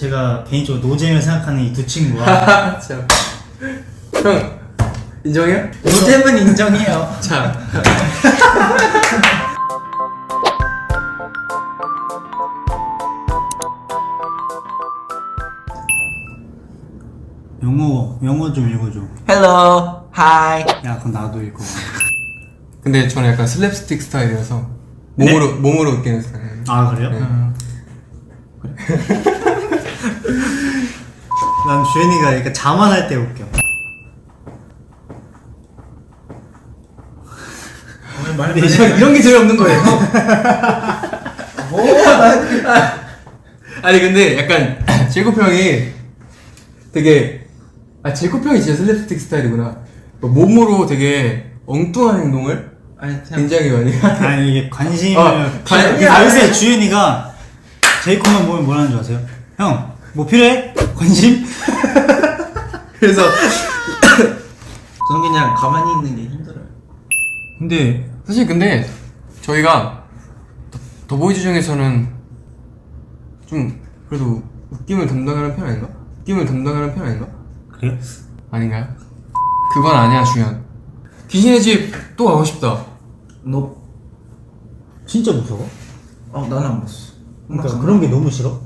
제가 개인적으로 노잼을 생각하는 이 두 친구와 자, 형 인정해요? 노잼은 인정해요. 자, 영어 영어 좀 읽어줘. Hello, hi. 야 그럼 나도 읽어. 근데 저는 약간 슬랩스틱 스타일이어서 몸으로 몸으로 웃기는 스타일. 아 그래요? 네. 난 주현이가 이렇게 자만할 때 웃겨. 근데 저 이런 게 재미없는 거예요. 아니 근데 약간 제이콥 형이 되게 아 제이콥 형이 진짜 슬랩스틱 스타일이구나. 뭐 몸으로 되게 엉뚱한 행동을 아니 그냥 굉장히 많이. 아니 이게 관심을 어, 관- 그 요새 주현이가 제이콥만 보면 뭐라는 줄 아세요? 형 뭐 필요해? 관심? 그래서 저는 그냥 가만히 있는 게 힘들어요. 근데 사실 근데 저희가 더, 더보이즈 중에서는 좀 그래도 웃김을 담당하는 편 아닌가? 웃김을 담당하는 편 아닌가? 그래요? 아닌가요? 그건 아니야 주현. 귀신의 집 또 가고 싶다. 너, 진짜 무서워? 어 나는 안 봤어. 그러니까 그런 게 너무 싫어?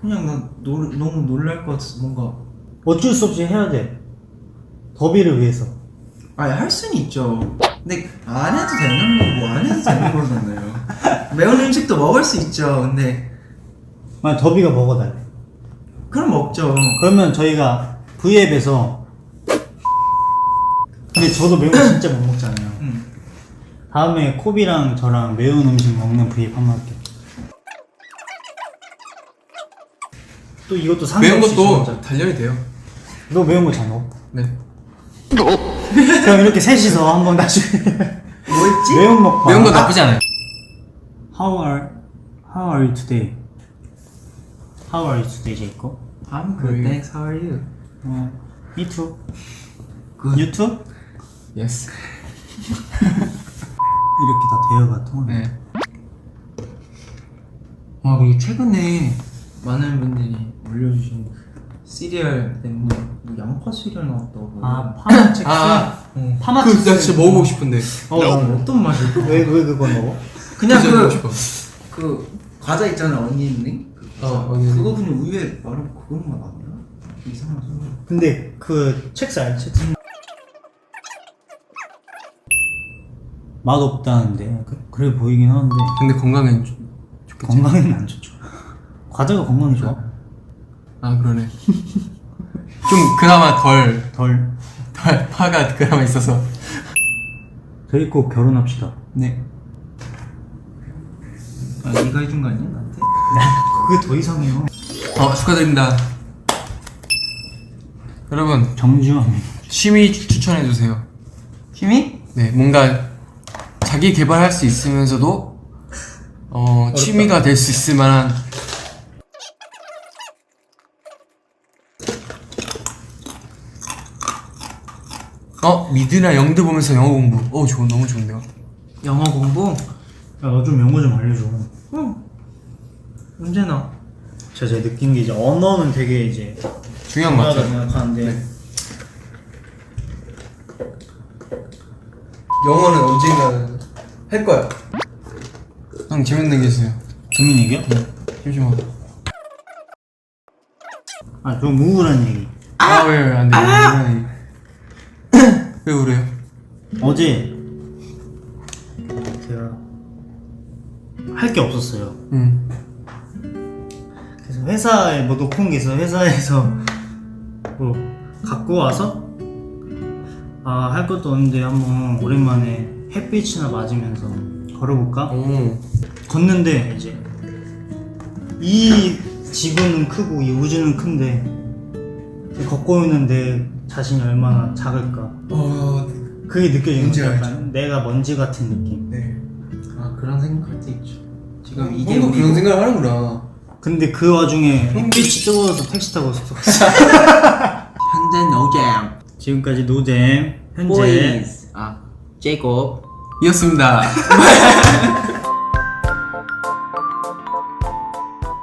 그냥 난 놀, 너무 놀랄 것 같아서 뭔가 어쩔 수 없이 해야 돼. 더비를 위해서. 아니 할 수는 있죠. 근데 안 해도 되는 거고 안 해도 되는 거잖아요. 매운 음식도 먹을 수 있죠. 근데 만약 더비가 먹어달래. 그럼 먹죠. 그러면 저희가 V앱에서 근데 저도 매운 거 진짜 못 먹잖아요. 응. 다음에 코비랑 저랑 매운 음식 먹는 V앱 한번 할게요. 또 이것도 상관없이 매운 것도 진짜. 단련이 돼요. 너 매운 거 잘 먹어? 네. 그럼 이렇게 셋이서 한번 나중에 뭐였지? 매운 먹방. 매운 거 나쁘지 않아요. How are How are you today? How are you today, Jacob? I'm good. Thanks. How are you? 어, me too. Good. You too? 예스. 이렇게 다 대화가 통하네. 네. 와 그리고 최근에 많은 분들이 올려주신 시리얼 때문에 뭐 양파 시리얼 나왔다고. 아 파마 첵스. 아, 어. 파마 그. 나 진짜 먹어보고 싶은데. 어, 나 어떤 맛일까? 왜, 왜 그걸 먹어? 그냥 진짜 먹고 그, 싶어. 그 과자 있잖아 어니언링. 그 과자. 어. 그거 그냥 우유에 말하고 그것만 아니야? 이상한 소리. 근데 그 첵스 알지? 첵스. 맛없다는데 그, 그래 보이긴 하는데 근데 건강엔 좀 좋겠지. 건강에는 안 좋죠. 과자가 건강에 좋아? 아 그러네. 좀 그나마 덜, 덜. 덜 파가 그나마 있어서. 저희 꼭 결혼합시다. 네. 아 네가 해준 거 아니야 나한테? 그게 더 이상해요. 어 축하드립니다. 여러분 정주영. 취미 추- 추천해 주세요. 힘이? 네, 뭔가 자기 개발할 수 있으면서도 어 취미가 될 수 있을 만한 어 미드나 영드 보면서 영어 공부. 어 좋은 너무 좋은데요. 영어 공부? 야너 좀 영어 좀 알려줘. 응. 언제나. 제가 제가 느낀 게 이제 언어는 되게 이제 중요한 것 중요하다고 같아요. 생각하는데 네. 영어는 언젠가는 할 거야. 형 재밌는 게 있어요. 재밌는 얘기야? 심심하고. 아좀 우울한 얘기. 아왜안 돼? 왜 그래요? 어제 제가 할 게 없었어요. 응. 그래서 회사에 뭐온게 있어 회사에서 뭐 갖고 와서 아 할 것도 없는데 한번 오랜만에 햇빛이나 맞으면서 걸어볼까? 오. 걷는데 이제 이 지구는 크고 이 우주는 큰데 걷고 있는 내 자신이 얼마나 작을까 어. 그게 느껴지는 뭔지 거죠 알죠. 약간 내가 먼지 같은 느낌 네. 아 그런 생각할 때 있죠. 지금 이게 형도 우리 그런 생각을 하는구나. 근데 그 와중에 햇빛이 뜨거워서 택시 타고 갔어 현재 노잼. 지금까지 노잼 현재 보이즈. 아 제이콥. 이었습니다.